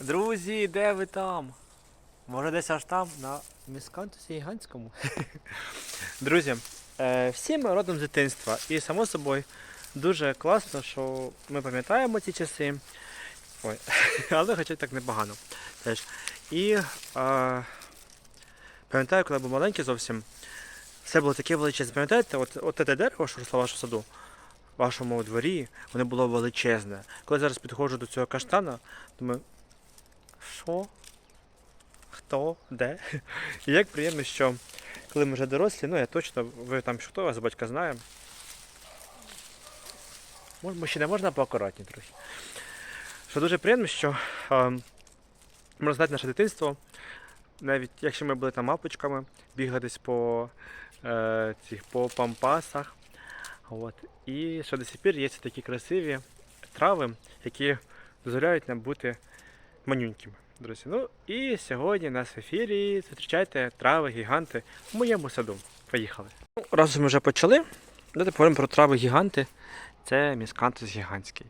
Друзі, де ви там? Може десь аж там, на міскантусі гігантському. Друзі, е, всі ми родом з дитинства. І само собою дуже класно, що ми пам'ятаємо ці часи. Ой, але хоча так непогано. Теж. І е, пам'ятаю, коли я був маленький зовсім, все було таке величезне. Пам'ятаєте, от, от те дерево, що росло в вашому саду, в вашому дворі, воно було величезне. Коли зараз підходжу до цього каштана, думаю, що? Хто? Де? І як приємно, що коли ми вже дорослі, ну я точно, ви там хто вас батька знає. Не можна поакуратні трохи. Що дуже приємно, що е, можна знати наше дитинство, навіть якщо ми були там мапочками, бігали десь по, е, цих, по пампасах. От. І що до сих пір є ці такі красиві трави, які дозволяють нам бути манюнькими. Друзі, ну і сьогодні нас в ефірі зустрічайте трави гіганти в моєму саду. Поїхали. Ну, раз ми вже почали, давайте поговоримо про трави гіганти. Це міскантус гігантський.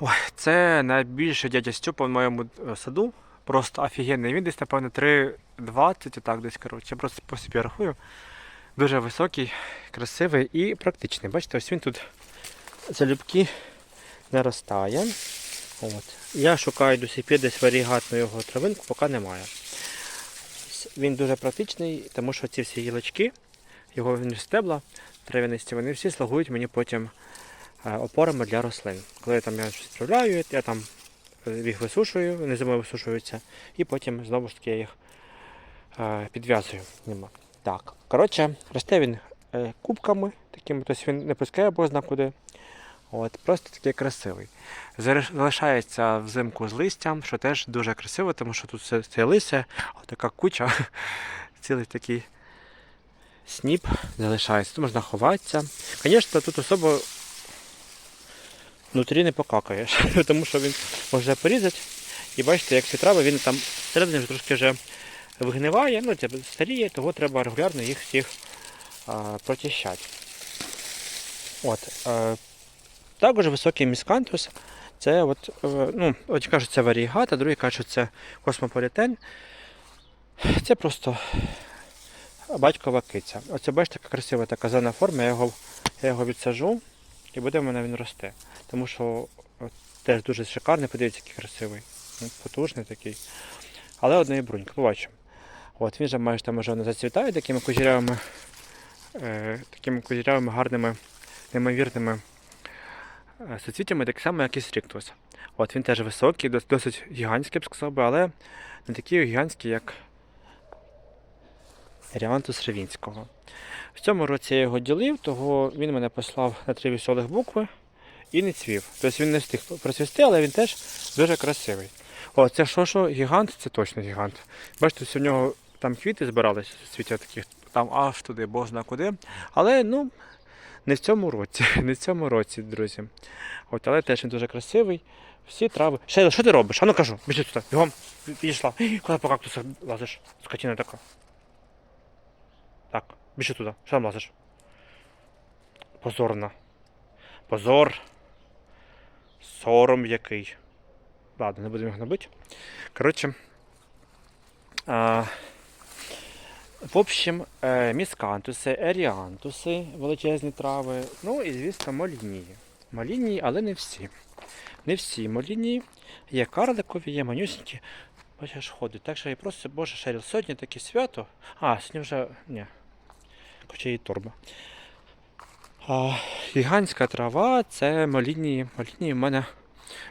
Ой, це найбільший дядя Степа в моєму е, саду. Просто офігенний. Він десь, напевно, 3,20, так десь, коротше. Я просто по собі рахую. Дуже високий, красивий і практичний. Бачите, ось він тут залюбки наростає. От. Я шукаю до сих пір десь варігатну його травинку, поки немає. Він дуже практичний, тому що ці всі гілочки, його стебла трав'янисті, вони всі слугують мені потім е, опорами для рослин. Коли я там я щось справляю, я там е, їх висушую, вони зимою висушуються, і потім знову ж таки я їх е, підв'язую. Так, коротше, росте він кубками такими, тобто він не пускає бозна куди. От, просто такий красивий. Залишається взимку з листям, що теж дуже красиво, тому що тут все це листя, така куча, цілий такий сніп залишається. Тут можна ховатися. Звісно, тут особо внутрі не покакаєш, тому що він може порізати. І бачите, як ці трави, він там всередині вже трошки вже вигниває, ну, це старіє, того треба регулярно їх всіх а, прочищати. От, е, також високий міскантус. Це от, е, ну, от кажуть, це варігат, а другі кажуть, що це космополітен. Це просто батькова киця. Оце бачите, яка красива така зелена форма, я його, я його відсажу і буде в мене він рости. Тому що теж дуже шикарний, подивіться, який красивий. Ну, Потужний такий. Але одної бруньки, побачимо. От, він вже майже там вже не зацвітає такими кузірявими, е, такими кузірявими гарними, неймовірними е, суцвіттями, так само, як і стріктус. От він теж високий, досить гігантський, я б сказав але не такий гігантський, як Ріантус Ревінського. В цьому році я його ділив, того він мене послав на три веселих букви і не цвів. Тобто він не встиг процвісти, але він теж дуже красивий. О, це що, що гігант, це точно гігант. Бачите, у нього там квіти збиралися, цвітять таких, там аж туди, бог зна куди. Але ну, не в цьому році, не в цьому році, друзі. От, але теж він дуже красивий. Всі трави. Шейла, що ти робиш? А ну кажу, біжи туди, бігом, підійшла. Куди по кактусах лазиш? Скотина така. Так, біжи туди, що там лазиш? Позорна. Позор. Сором який. Ладно, не будемо їх набити. Коротше. А, в общем, е, міскантуси, еріантуси, величезні трави, ну і, звісно, молінії. Молінії, але не всі. Не всі молінії. Є карликові, є манюсінькі. Бачиш, ходить. Так що я просто, боже, Шеріл, сьогодні таке свято. А, сьогодні вже. Ні. Хоча і торба. А, гігантська трава це молінії. Молінії в мене.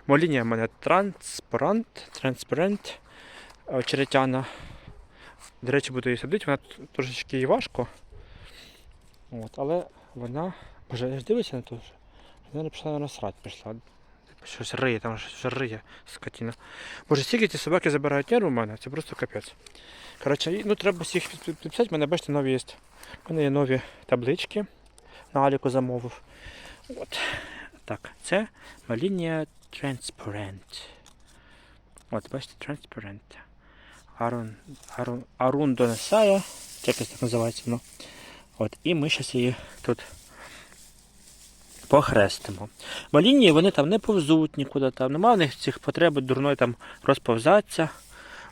Молінія в мене транспарант, транспарент очеретяна. До речі, буду її садити, вона трошечки і важко. От, але вона. Боже, я ж дивлюся на ту. Вона пішла насрати пішла. Щось риє, там щось риє скотина. Боже, стільки ці собаки забирають нерву в мене, це просто капець. Коротше, ну треба всіх під- під- підписати, в мене бачите, нові є. У мене є нові таблички. На Аліку замовив. От. Так, це Малінія Transparent. От, бачите, Transparent. Арун, Арун, Арун Донесая. Якось так називається воно. От, і ми зараз її тут похрестимо. Малінії вони там не повзуть нікуди, там немає в них цих потреби дурної там розповзатися.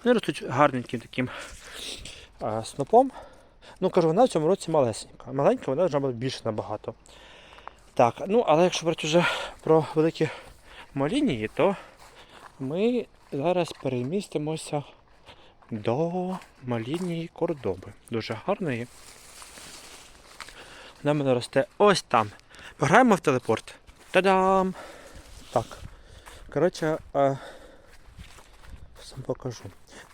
Вони ростуть гарненьким таким а, снопом. Ну, кажу, вона в цьому році малесенька. Маленька вона вже більше набагато. Так, ну але якщо брати вже про великі малінії, то ми зараз перемістимося до малінії кордоби. Дуже гарної. Вона мене росте ось там. Пограємо в телепорт. Та-дам! Так. Коротше, а... сам покажу.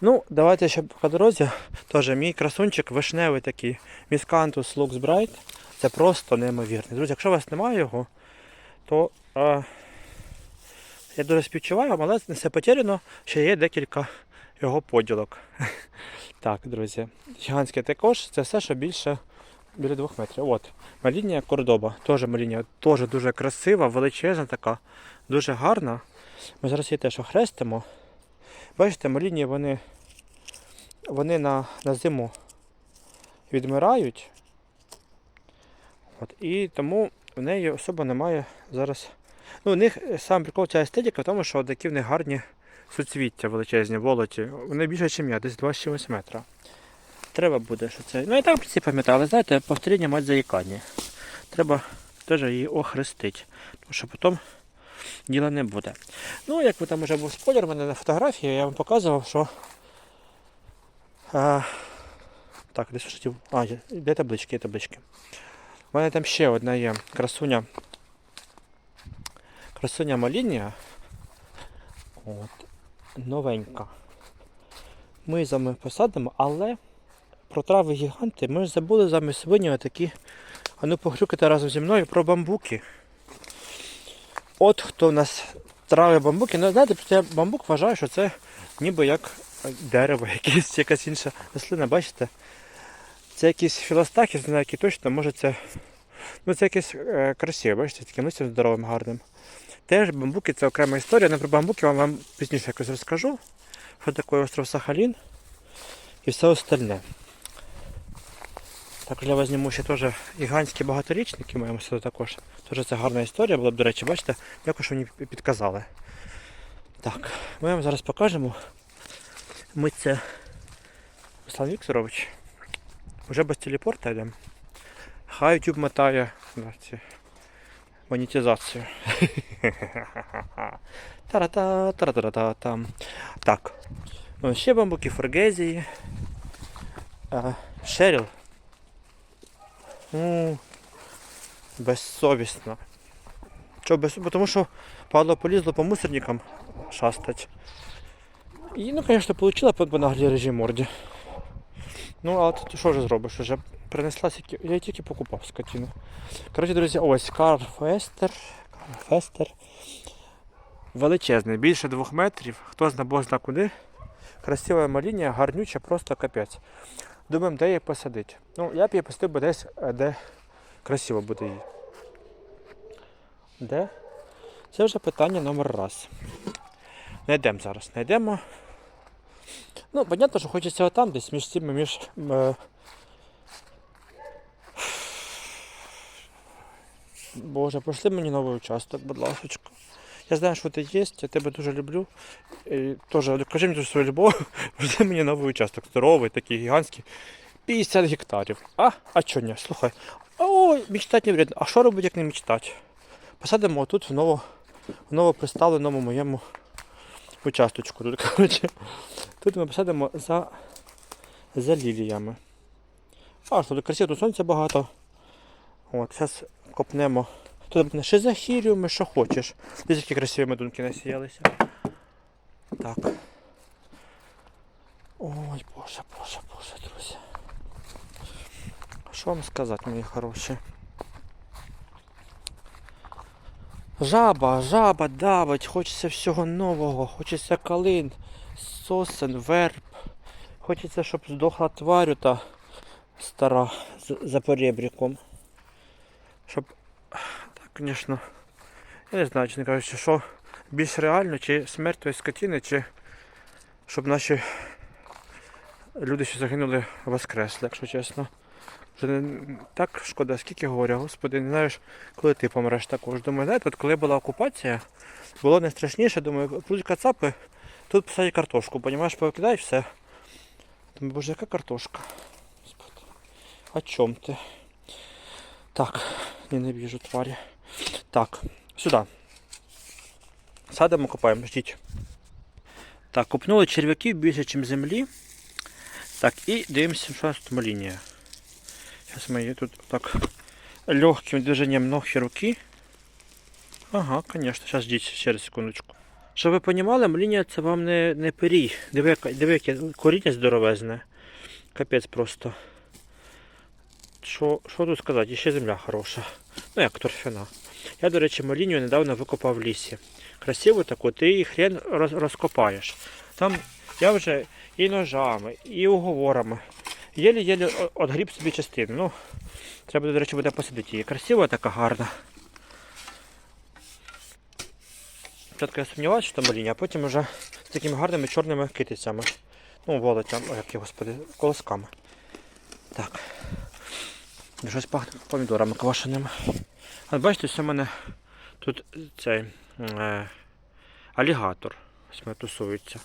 Ну, давайте ще по дорозі. Теж мій красунчик вишневий такий. Міскантус Lux Bright. Це просто неймовірний. Друзі, якщо у вас немає його, то а... я дуже співчуваю, але не все потеряно, ще є декілька його поділок. Так, друзі. Гігантський також це все, що більше біля двох метрів. От. Малінія кордоба. Теж малінія, теж дуже красива, величезна така, дуже гарна. Ми зараз її теж охрестимо. Бачите, малінії вони, вони на, на зиму відмирають. От, і тому в неї особо немає зараз. Ну, у них сам прикол ця естетика в тому, що такі в них гарні суцвіття величезні, волоті. Вони більше, ніж я, десь 2 чимось метра. Треба буде, що це. Ну і так в пам'ятаю, але знаєте, повторення мать заїкання. Треба теж її охрестити, тому що потім діла не буде. Ну, як ви там вже був спойлер, у мене на фотографії, я вам показував, що. А, так, десь що. А, де таблички, є таблички. У мене там ще одна є красуня. Красуня Малінія. От. Новенька. Ми з вами посадимо, але про трави гіганти ми забули з вами сьогодні отакі. А ну похрюкайте разом зі мною про бамбуки. От хто в нас трави бамбуки. Ну, знаєте, я бамбук вважаю, що це ніби як дерево, якесь, якась інша рослина, бачите? Це якийсь філостах, я знаю, який точно, може це. Ну це якесь е, красиве, бачите, таким листям здоровим, гарним. Теж бамбуки це окрема історія. Не про бамбуки вам, вам пізніше якось розкажу. Що таке остров Сахалін і все остальне. Також я візьму ще теж гігантські багаторічники маємо сюди також. Теж це гарна історія була б, до речі, бачите, що мені підказали. Так, ми вам зараз покажемо. Ми це Руслан Вікторович. Вже без телепорта йдемо. Хай YouTube мотає монетизацію. Та-ра-та, та-ра-та-та там. Так. Ну, ще бамбуки Форгезії. Шеріл. Ну, безсовісно. Чо, без... Тому що Павло полізло по мусорникам шастать. І, ну, звісно, получила по наглій режим морді. Ну, але ти що вже зробиш? Вже принесла сіки. Я тільки покупав скотину. Коротше, друзі, ось Карл Фестер. Карл Фестер. Величезний, більше двох метрів. Хто зна Бог зна куди. Красива малінія, гарнюча, просто капець. Думаємо, де її посадити. Ну, я б її посадив би десь, е, де красиво буде її. Де? Це вже питання номер раз. Найдемо зараз, знайдемо. Ну, понятно, що хочеться отам, десь між цими, між. Е... Боже, пошли мені новий участок, будь ласка. Я знаю, що ти є, я тебе дуже люблю. І теж кажи мені свою любов, пошли мені новий участок. Здоровий, такий гігантський. 50 гектарів. А? А чого ні? Слухай. Ой, мечтати не вредно. А що робити, як не мечтати? Посадимо тут в ново, в новоприставленому моєму участочку. Тут, коротше, тут ми посадимо за, за ліліями. А, що тут красиво, тут сонця багато. От, зараз копнемо. Тут буде шизахіріуми, що хочеш. Дивіться, які красиві медунки насіялися. Так. Ой, боже, боже, боже, друзі. Що вам сказати, мої хороші? Жаба, жаба давить, хочеться всього нового, хочеться калин, сосен, верб. Хочеться, щоб здохла тварю та стара за поребриком. Щоб. Так, звісно. Я не знаю, чесно кажучи, що більш реально, чи смерть тої скотини, чи щоб наші люди, що загинули, воскресли, якщо чесно. Не- так шкода, скільки говорю, господи, не знаєш, коли ти помреш також. Думаю, знаєте, от коли була окупація, було найстрашніше, думаю, пруть кацапи, тут посадять картошку, понімаєш, повикидаєш все. Думаю, боже, яка картошка? Господи. О чом ти? Так, ненавижу тварі. Так, сюди. Садимо, копаємо, ждіть. Так, копнули черв'яків більше, ніж землі. Так, і дивимося, що у нас тут лінія. Зараз ми її тут так легким движенням ног і руки. Ага, звісно, зараз ждіть ще раз секундочку. Щоб ви розуміли, лінія це вам не, не пирій. Диви, яке коріння здоровезне. Капець просто. Що, тут сказати? Ще земля хороша. Ну як торфяна. Я, до речі, малінію недавно викопав в лісі. Красиво таку, ти її хрен роз, розкопаєш. Там я вже і ножами, і уговорами. Єлі-єлі отгріб собі частину. Ну, треба, до речі, буде посадити її. Красива така гарна. Спочатку я сумнівався, що там маління, а потім вже з такими гарними чорними китицями. Ну, волотям, як я, господи, колосками. Так. Щось пахне помідорами квашеними. А бачите, ось у мене тут цей е, алігатор. Ось мене тусується.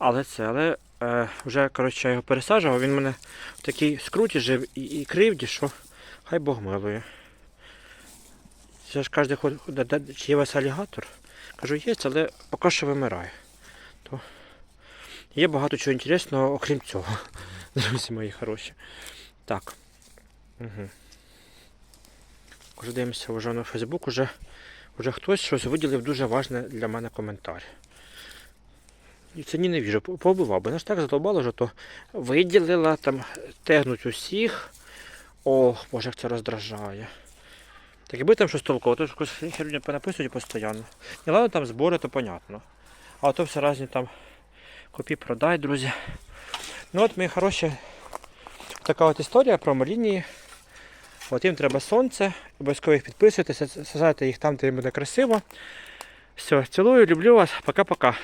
Але це, але е, вже коротше, я його пересаджував, він мене в такій скруті жив і, і кривді, що хай Бог милує. Це ж кожен ходить, «Да- да- чи є вас алігатор? Кажу, є, але поки що вимирає. То є багато чого інтересного, окрім цього. Друзі мої хороші. Так. Угу. Дивимося вже на Фейсбук, уже, вже хтось щось виділив дуже важне для мене коментар. Це ненавижу, по- побивав, бо нас так задолбало, що то виділила, там тегнуть усіх. Ох, боже, як це роздражає. Так якби там щось толково, то ж якусь херню понаписують постійно. І ладно, там збори, то понятно. А то все разні там копі продай, друзі. Ну от, мої хороші, така от історія про малінії. От їм треба сонце, обов'язково їх підписуйтесь, сажайте їх там, де їм буде красиво. Все, цілую, люблю вас, пока-пока.